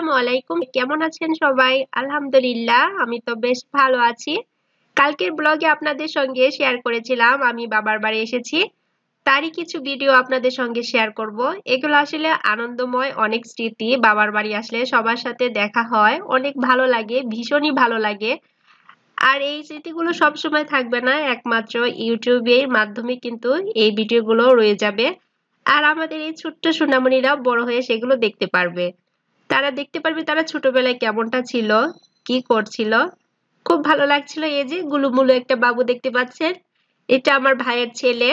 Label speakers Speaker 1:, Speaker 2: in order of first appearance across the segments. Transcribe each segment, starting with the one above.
Speaker 1: আসসালামু আলাইকুম। কেমন আছেন সবাই? আলহামদুলিল্লাহ, আমি তো বেশ ভালো আছি। কালকের ব্লগে আপনাদের সঙ্গে শেয়ার করেছিলাম, আমি বাবার বাড়ি এসেছি। তারই কিছু ভিডিও আপনাদের সঙ্গে শেয়ার করব। এগুলো আসলে আনন্দময়, অনেক স্মৃতি। বাবার বাড়ি আসলে সবার সাথে দেখা হয়, অনেক ভালো লাগে, ভীষণই ভালো লাগে। আর এই স্মৃতিগুলো সবসময় থাকবে না, একমাত্র ইউটিউবের মাধ্যমে কিন্তু এই ভিডিওগুলো রয়ে যাবে। আর আমাদের এই ছোট্ট সোনামণিরা বড় হয়ে সেগুলো দেখতে পারবে। তারা দেখতে পারবে তারা ছোটবেলায় কেমনটা ছিল, কি করছিল। খুব ভালো লাগছিল এই যে গুলুমুলু একটা বাবু দেখতে পাচ্ছেন। এটা আমার ভাইয়ের ছেলে।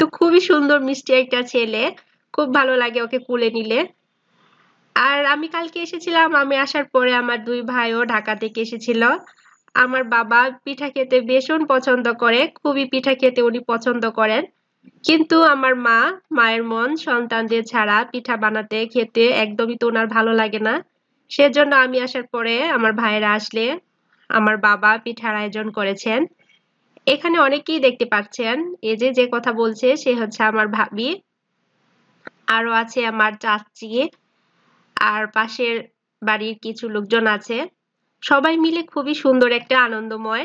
Speaker 1: তো খুবই সুন্দর, মিষ্টি একটা ছেলে। খুব ভালো লাগে ওকে কুলে নিলে। আর আমি কালকে এসেছিলাম, আমি আসার পরে আমার দুই ভাইও ঢাকা থেকে এসেছিল। আমার বাবা পিঠা খেতে ভীষণ পছন্দ করে, খুবই পিঠা খেতে উনি পছন্দ করেন। কিন্তু আমার মা, মায়ের মন সন্তানদের ছাড়া পিঠা বানাতে, খেতে একদমই তো ওনার ভালো লাগে না। সেজন্য আমি আসার পরে আমার ভাইয়েরা আসলে আমার বাবা পিঠার আয়োজন করেছেন। এখানে অনেকেই দেখতে পাচ্ছেন, এই যে যে কথা বলছে, সে হচ্ছে আমার ভাবি। আরও আছে আমার চাচি, আর পাশের বাড়ির কিছু লোকজন আছে। সবাই মিলে খুবই সুন্দর একটা আনন্দময়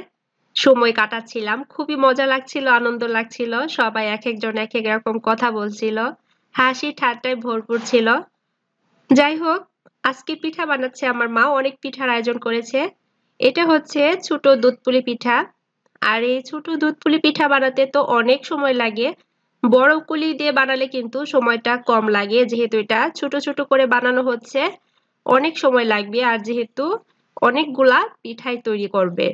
Speaker 1: সময় কাটাচ্ছিলাম। খুবই মজা লাগছিল, আনন্দ লাগছিল। সবাই এক একজন এক এক রকম কথা বলছিল। হাসি ঠাট্টায় ভরপুর ছিল। যাই হোক, আজকে পিঠা বানাচ্ছে আমার মা। অনেক পিঠার আয়োজন করেছে। এটা হচ্ছে ছোট দুধপুলি পিঠা। আর এই ছোট দুধপুলি পিঠা বানাতে তো অনেক সময় লাগে। বড় কুলি দিয়ে বানালে কিন্তু সময়টা কম লাগে। যেহেতু এটা ছোট ছোট করে বানানো হচ্ছে, অনেক সময় লাগবে। আর যেহেতু অনেকগুলা পিঠাই তৈরি করবে।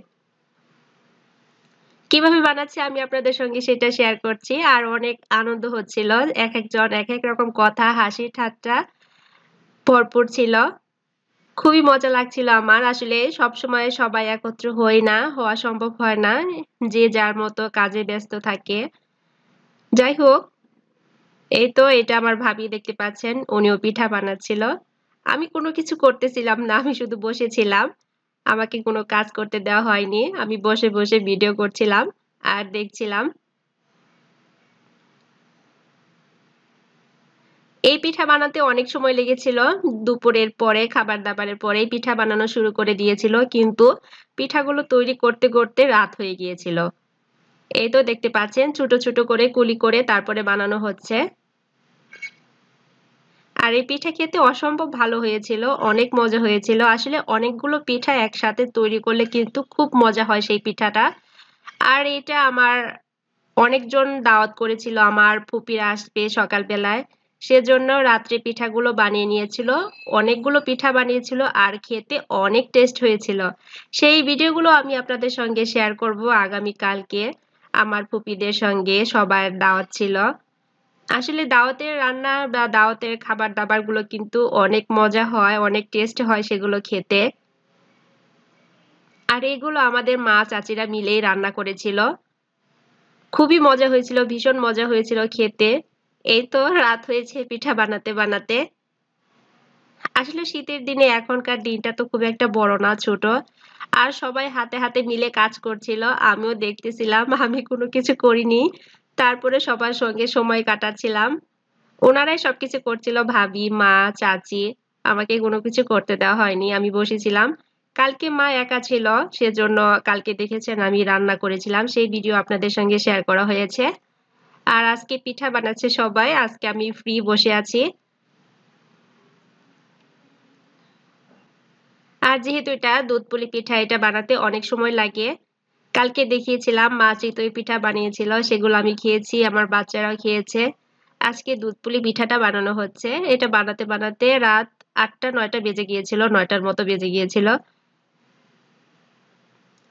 Speaker 1: কীভাবে বানাচ্ছে আমি আপনাদের সঙ্গে সেটা শেয়ার করছি। আর অনেক আনন্দ হচ্ছিল। এক একজন এক এক রকম কথা, হাসি, ঠাট্টা ভরপুর ছিল। খুবই মজা লাগছিল আমার। আসলে সব সময় সবাই একত্র হই না, হওয়া সম্ভব হয় না, যে যার মতো কাজে ব্যস্ত থাকে। যাই হোক, এই তো এটা আমার ভাবি দেখতে পাচ্ছেন, উনিও পিঠা বানাচ্ছিল। আমি কোনো কিছু করতেছিলাম না, আমি শুধু বসেছিলাম। আমাকে কোনো কাজ করতে দেওয়া হয়নি। আমি বসে বসে ভিডিও করছিলাম আর দেখছিলাম। এই পিঠা বানাতে অনেক সময় লেগেছিল। দুপুরের পরে খাবার দাবারের পরেই পিঠা বানানো শুরু করে দিয়েছিল। কিন্তু পিঠাগুলো তৈরি করতে করতে রাত হয়ে গিয়েছিল। এই তো দেখতে পাচ্ছেন, ছোট ছোট করে কুলি করে তারপরে বানানো হচ্ছে। আর এই পিঠা খেতে অসম্ভব ভালো হয়েছিল, অনেক মজা হয়েছিল। আসলে অনেকগুলো পিঠা একসাথে তৈরি করলে কিন্তু খুব মজা হয় সেই পিঠাটা। আর এটা আমার অনেকজন দাওয়াত করেছিল, আমার ফুপিরা আসবে সকালবেলায়। সেজন্য রাত্রে পিঠাগুলো বানিয়ে নিয়েছিল, অনেকগুলো পিঠা বানিয়েছিল আর খেতে অনেক টেস্ট হয়েছিল। সেই ভিডিওগুলো আমি আপনাদের সঙ্গে শেয়ার করব আগামী কালকে আমার ফুপিদের সঙ্গে সবার দাওয়াত ছিল। আসলে দাওয়াতের রান্না বা দাওয়াতের খাবার দাবারগুলো কিন্তু অনেক মজা হয়, অনেক টেস্ট হয় সেগুলো খেতে। আর এগুলো আমাদের মা চাচিরা মিলেই রান্না করেছিল। খুবই মজা হয়েছিল, ভীষণ মজা হয়েছিল খেতে। এই তো রাত হয়েছে পিঠা বানাতে বানাতে। আসলে শীতের দিনে এখনকার দিনটা তো খুব একটা বড় না, ছোট। আর সবাই হাতে হাতে মিলে কাজ করছিল, আমিও দেখতেছিলাম, আমি কোনো কিছু করিনি। তারপরে সবার সঙ্গে সময় কাটাচ্ছিলাম। ওনারাই সবকিছু করছিল, ভাবি, মা, চাচি, আমাকে কোনো কিছু করতে দেওয়া হয়নি, আমি বসেছিলাম। কালকে মা একা ছিল, সেজন্য কালকে দেখেছেন আমি রান্না করেছিলাম, সেই ভিডিও আপনাদের সঙ্গে শেয়ার করা হয়েছে। আর আজকে পিঠা বানাচ্ছে সবাই, আজকে আমি ফ্রি বসে আছি। আর যেহেতু এটা দুধ পুলি পিঠা, এটা বানাতে অনেক সময় লাগে কালকে দেখিয়েছিলাম, মা চিতই পিঠা বানিয়েছিল, সেগুলো আমি খেয়েছি, আমার বাচ্চারাও খেয়েছে। আজকে দুধ পুলি পিঠাটা বানানো হচ্ছে। এটা বানাতে বানাতে রাত আটটা, নয়টা বেজে গিয়েছিল, নয়টার মতো বেজে গিয়েছিল।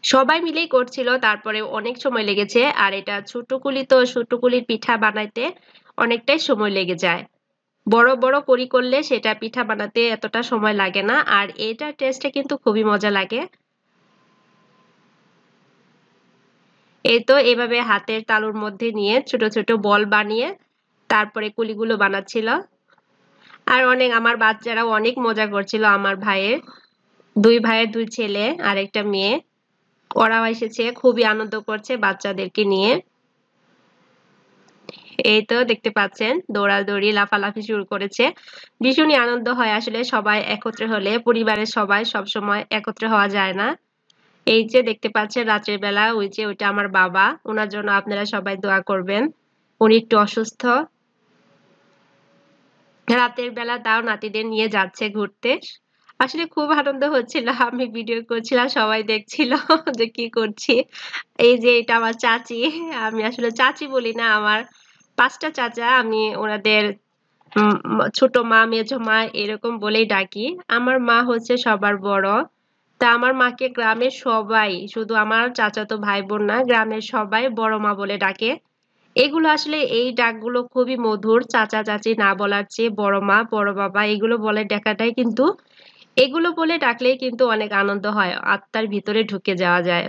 Speaker 1: সবাই মিলেই করছিল, তারপরে অনেক সময় লেগেছে, আর এটা ছোট কুলি তো ছোট কুলির পিঠা বানাইতে অনেকটাই সময় লেগে যায়। বড় বড় করি করলে সেটা পিঠা বানাতে এতটা সময় লাগে না, আর এটা টেস্টে কিন্তু খুবই মজা লাগে। এই তো এভাবে হাতের তালুর মধ্যে নিয়ে ছোট ছোট বল বানিয়ে তারপরে কুলিগুলো বানাচ্ছিল। আর অনেক, আমার বাচ্চারাও অনেক মজা করছিল আমার ভাইয়ের। দুই ভাইয়ের দুই ছেলে আর একটা মেয়ে। ওরাও এসেছে, খুবই আনন্দ করছে বাচ্চাদেরকে নিয়ে। এই তো দেখতে পাচ্ছেন, দৌড়াদৌড়ি, লাফালাফি শুরু করেছে। ভীষণই আনন্দ হয় আসলে সবাই একত্রে হলে, পরিবারের সবাই সব সময় একত্রে হওয়া যায় না। এই যে দেখতে পাচ্ছেন রাত্রের বেলা, ওই যে ওইটা আমার বাবা। ওনার জন্য আপনারা সবাই দোয়া করবেন। উনি একটু অসুস্থ। রাতের বেলা তাও নাতিদের নিয়ে যাচ্ছে ঘুরতে। আসলে খুব আনন্দ হচ্ছিল। আমি ভিডিও করছিলাম, সবাই দেখছিল যে কি করছি। এই যে এটা আমার চাচি। আমি আসলে চাচি বলি না, আমার পাঁচটা চাচা। আমি ওনাদের ছোট মা, মেজো মা এরকম বলেই ডাকি। আমার মা হচ্ছে সবার বড়। তা আমার মাকে গ্রামের সবাই, শুধু আমার চাচাতো ভাই বোন না, গ্রামের সবাই বড় মা বলে ডাকে। এগুলো আসলে এই ডাকগুলো খুবই মধুর, চাচা, চাচি না বলার চেয়ে বড় মা, বড় বাবা এগুলো বলে ডাকাটাই কিন্তু, এগুলো বলে ডাকলেই কিন্তু অনেক আনন্দ হয়, আত্মার ভিতরে ঢুকে যাওয়া যায়।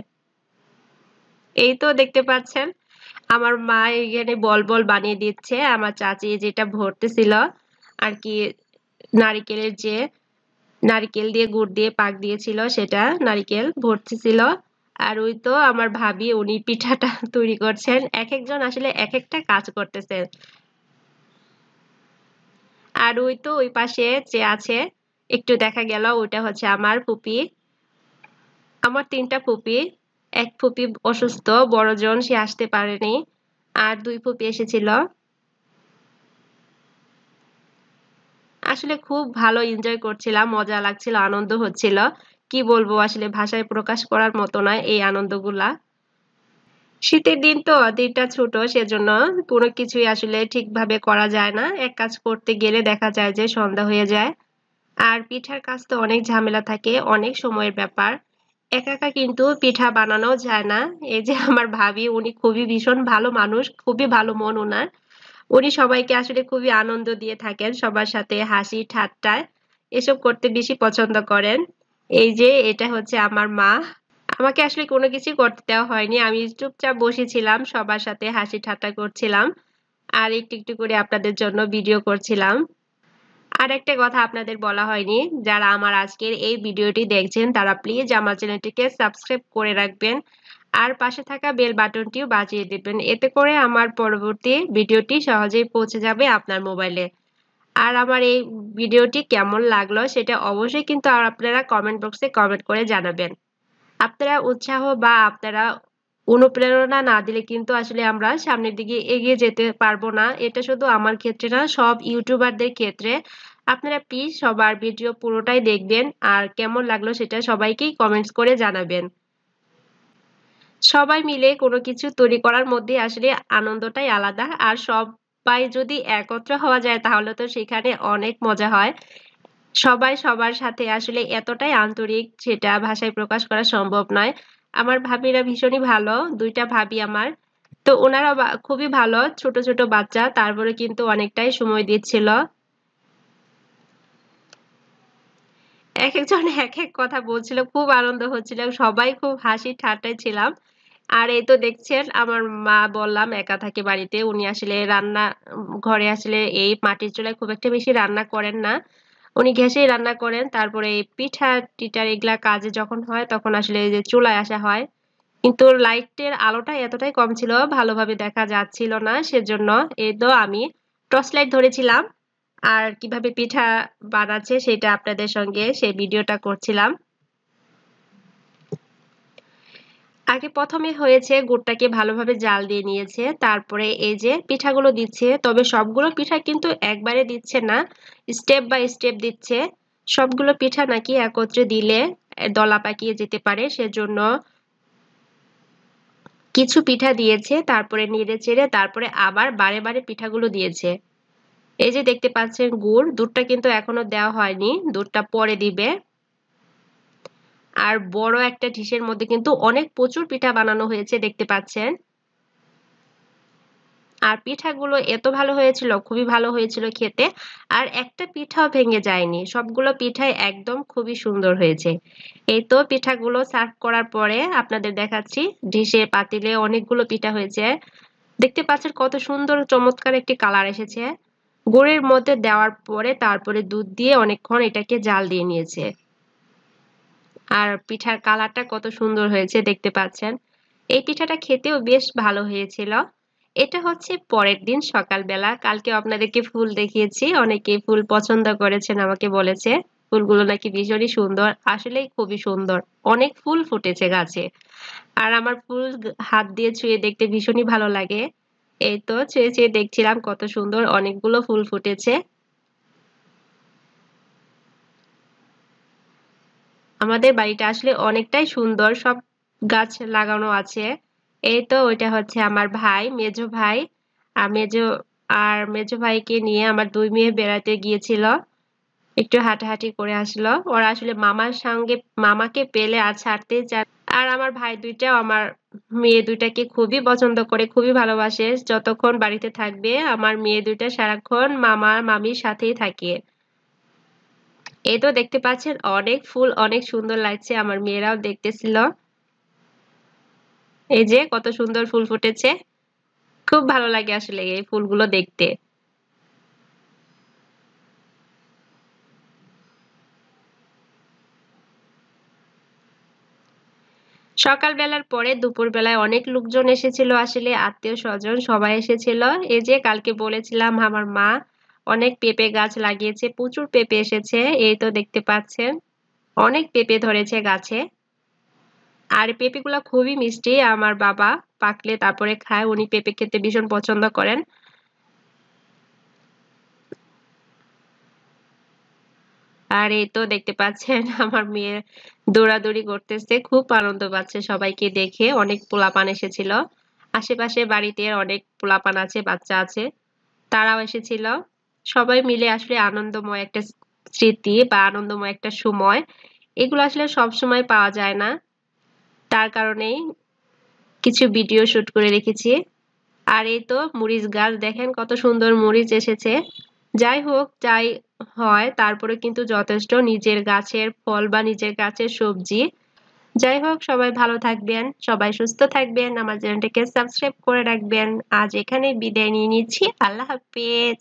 Speaker 1: এই তো দেখতে পাচ্ছেন, আমার মা এখানে বল বল বানিয়ে দিচ্ছে, আমার চাচি যেটা ভরতেছিল আর কি নারিকেলের যে নারিকেল দিয়ে গুড় দিয়ে পাক দিয়েছিল, সেটা নারিকেল ভরতেছিল আর ওই তো আমার ভাবি, উনি পিঠাটা তৈরি করছেন। এক একজন আসলে এক একটা কাজ করতেছেন আর ওই তো ওই পাশে যে আছে, একটু দেখা গেল, ওইটা হচ্ছে আমার পুপি আমার তিনটা পুপি এক ফুপি অসুস্থ, বড়জন, সে আসতে পারেনি। আর দুই ফুপি এসেছিল। আসলে খুব ভালো এনজয় করছিলাম, মজা লাগছিল, আনন্দ হচ্ছিল। কি বলব, আসলে ভাষায় প্রকাশ করার মতো নয় এই আনন্দগুলা। শীতের দিন তো, দিনটা ছোট, সেজন্য কোনো কিছুই আসলে ঠিকভাবে করা যায় না। এক কাজ করতে গেলে দেখা যায় যে সন্ধ্যা হয়ে যায়। আর পিঠার কাজ তো অনেক ঝামেলা থাকে, অনেক সময়ের ব্যাপার। একা একা কিন্তু পিঠা বানানো যায় না। এই যে আমার ভাবি, উনি খুবই ভীষণ ভালো মানুষ, খুবই ভালো মন ওনার। উনি সবাইকে আসলে খুবই আনন্দ দিয়ে থাকেন, সবার সাথে হাসি ঠাট্টায় এসব করতে বেশি পছন্দ করেন। এই যে, এটা হচ্ছে আমার মা। আমাকে আসলে কোনো কিছু করতে দেওয়া হয়নি। আমি চুপচাপ বসেছিলাম, সবার সাথে হাসি ঠাট্টা করছিলাম আর একটু একটু করে আপনাদের জন্য ভিডিও করছিলাম। আর একটা কথা আপনাদের বলা হয়নি, যারা আমার আজকের এই ভিডিওটি দেখছেন, তারা প্লিজ আমার চ্যানেলটিকে সাবস্ক্রাইব করে রাখবেন। আর পাশে থাকা বেল বাটনটিও বাজিয়ে দেবেন। এতে করে আমার পরবর্তী ভিডিওটি সহজেই পৌঁছে যাবে আপনার মোবাইলে। আর আমার এই ভিডিওটি কেমন লাগল সেটা অবশ্যই কিন্তু আপনারা কমেন্ট বক্সে কমেন্ট করে জানাবেন। আপনারা উৎসাহ বা আপনারা অনুপ্রেরণা না দিলে কিন্তু আসলে আমরা সামনের দিকে এগিয়ে যেতে পারব না। এটা শুধু আমার ক্ষেত্রে না, সব ইউটিউবারদের ক্ষেত্রে। আপনারা প্লিজ সবার ভিডিও পুরোটাই দেখবেন। আর কেমন লাগল সেটা সবাইকেই কমেন্টস করে জানাবেন। সবাই মিলে কোনো কিছু তৈরি করার মধ্যে আসলে আনন্দটাই আলাদা। আর সবাই যদি একত্র হওয়া যায় তাহলে তো সেখানে অনেক মজা হয়। সবাই সবার সাথে আসলে এতটাই আন্তরিক সেটা ভাষায় প্রকাশ করা সম্ভব নয়। আমার ভাবিরা ভীষণই ভালো, দুইটা ভাবি আমার। তো ওনারা খুবই ভালো, ছোট ছোট বাচ্চা, তারপরে কিন্তু অনেকটাই সময় দিচ্ছিল। এক একজন এক এক কথা বলছিল, খুব আনন্দ হচ্ছিল, সবাই খুব হাসি ঠাট্টায় ছিলাম। আর এই তো দেখছেন, আমার মা বললাম, একা থাকে বাড়িতে। উনি আসলে রান্না, ঘরে আসলে এই মাটির চুলায় খুব একটা বেশি রান্না করেন না। উনি গ্যাসেই রান্না করেন, তারপরে এই পিঠা টিটার এগুলা কাজে যখন হয়, তখন আসলে যে চুলায় আসা হয়। কিন্তু লাইটের আলোটা এতটাই কম ছিল, ভালোভাবে দেখা যাচ্ছিল না, সেজন্য এই তো আমি টর্চ লাইট ধরেছিলাম। আর কীভাবে পিঠা বানাচ্ছে সেটা আপনাদের সঙ্গে সেই ভিডিওটা করছিলাম। আগে প্রথমে হয়েছে গুড়টাকে ভালোভাবে জাল দিয়ে নিয়েছে, তারপরে এই যে পিঠাগুলো দিচ্ছে, তবে সবগুলো পিঠা কিন্তু একবারে দিচ্ছে না, স্টেপ বাই স্টেপ দিচ্ছে। সবগুলো পিঠা নাকি একত্রে দিলে দলা পাকিয়ে যেতে পারে, সেজন্য কিছু পিঠা দিয়েছে, তারপরে নেড়ে চেড়ে, তারপরে আবার বারে বারে পিঠাগুলো দিয়েছে। এই যে দেখতে পাচ্ছেন গুড়, দুধটা কিন্তু এখনও দেওয়া হয়নি, দুধটা পরে দিবে। আর বড় একটা ডিশের মধ্যে কিন্তু অনেক প্রচুর পিঠা বানানো হয়েছে, দেখতে পাচ্ছেন। আর পিঠাগুলো এত ভালো হয়েছিল, খুবই ভালো হয়েছিল খেতে, আর একটা পিঠাও ভেঙে যায়নি। সবগুলো পিঠাই একদম খুবই সুন্দর হয়েছে। এই তো পিঠাগুলো সার্ভ করার পরে আপনাদের দেখাচ্ছি, ডিশে পাতিলে অনেকগুলো পিঠা হয়েছে। দেখতে পাচ্ছেন কত সুন্দর, চমৎকার একটি কালার এসেছে। গুড়ের মধ্যে দেওয়ার পরে তারপরে দুধ দিয়ে অনেকক্ষণ এটাকে জাল দিয়ে নিয়েছে। আর পিঠার কালারটা কত সুন্দর হয়েছে দেখতে পাচ্ছেন। এই পিঠাটা খেতেও বেশ ভালো হয়েছিল। এটা হচ্ছে পরের দিন সকালবেলা। কালকে আপনাদেরকে ফুল দেখিয়েছি। অনেকে ফুল পছন্দ করেছেন, আমাকে বলেছে। ফুলগুলো নাকি ভীষণই সুন্দর। আসলেই খুবই সুন্দর। অনেক ফুল ফুটেছে গাছে। আর আমার ফুল হাত দিয়ে ছুঁয়ে দেখতে ভীষণই ভালো লাগে। এই তো চেয়ে চেয়ে দেখছিলাম কত সুন্দর অনেকগুলো ফুল ফুটেছে। আমাদের বাড়িটা আসলে অনেকটাই সুন্দর, সব গাছ লাগানো আছে। এই তো ওইটা হচ্ছে আমার ভাই, মেজো ভাই। আর মেজো আর মেজো ভাইকে নিয়ে আমার দুই মেয়ে বেড়াতে গিয়েছিল। একটু হাঁটাহাঁটি করে আসলো। ওরা আসলে মামার সঙ্গে, মামাকে পেলে আর ছাড়তে চায় আর আমার ভাই দুইটাও আমার মেয়ে দুইটাকে খুবই পছন্দ করে, খুবই ভালোবাসে। যতক্ষণ বাড়িতে থাকবে, আমার মেয়ে দুইটা সারাক্ষণ মামা, মামির সাথেই থাকে। এই তো দেখতে পাচ্ছেন, অনেক ফুল, অনেক সুন্দর লাগছে আমার মেয়েরাও দেখতেছিল। এই যে কত সুন্দর ফুল ফুটেছে। খুব ভালো লাগে আসলে এই ফুলগুলো দেখতে। সকালবেলার পরে দুপুরবেলায় অনেক লোকজন এসেছিল, আসলে আত্মীয় স্বজন সবাই এসেছিল। এই যে কালকে বলেছিলাম আমার মা অনেক পেঁপে গাছ লাগিয়েছে, প্রচুর পেঁপে এসেছে, এই তো দেখতে পাচ্ছেন, অনেক পেঁপে ধরেছে গাছে। আর পেঁপেগুলো খুবই মিষ্টি, আমার বাবা পাকলে তারপরে খায়, উনি পেঁপে খেতে ভীষণ পছন্দ করেন। আর এই তো দেখতে পাচ্ছেন আমার মেয়ে দৌড়াদৌড়ি করতেছে, খুব আনন্দ পাচ্ছে সবাইকে দেখে, অনেক পোলাপান এসেছিল। আশেপাশে বাড়িতে অনেক পোলাপান আছে, বাচ্চা আছে, তারাও এসেছিল। সবাই মিলে আসলে আনন্দময় একটা স্মৃতি বা আনন্দময় একটা সময়, এগুলো আসলে সব সময় পাওয়া যায় না। তার কারণেই কিছু ভিডিও শুট করে রেখেছি। আর এই তো মরিচ গাছ, দেখেন কত সুন্দর মরিচ এসেছে। যাই হোক, যাই হয়, তারপরে কিন্তু যথেষ্ট নিজের গাছের ফল বা নিজের গাছের সবজি। যাই হোক, সবাই ভালো থাকবেন, সবাই সুস্থ থাকবেন, আমার চ্যানেলটাকে সাবস্ক্রাইব করে রাখবেন। আজ এখানে বিদায় নিয়ে নিচ্ছি, আল্লাহ হাফেজ।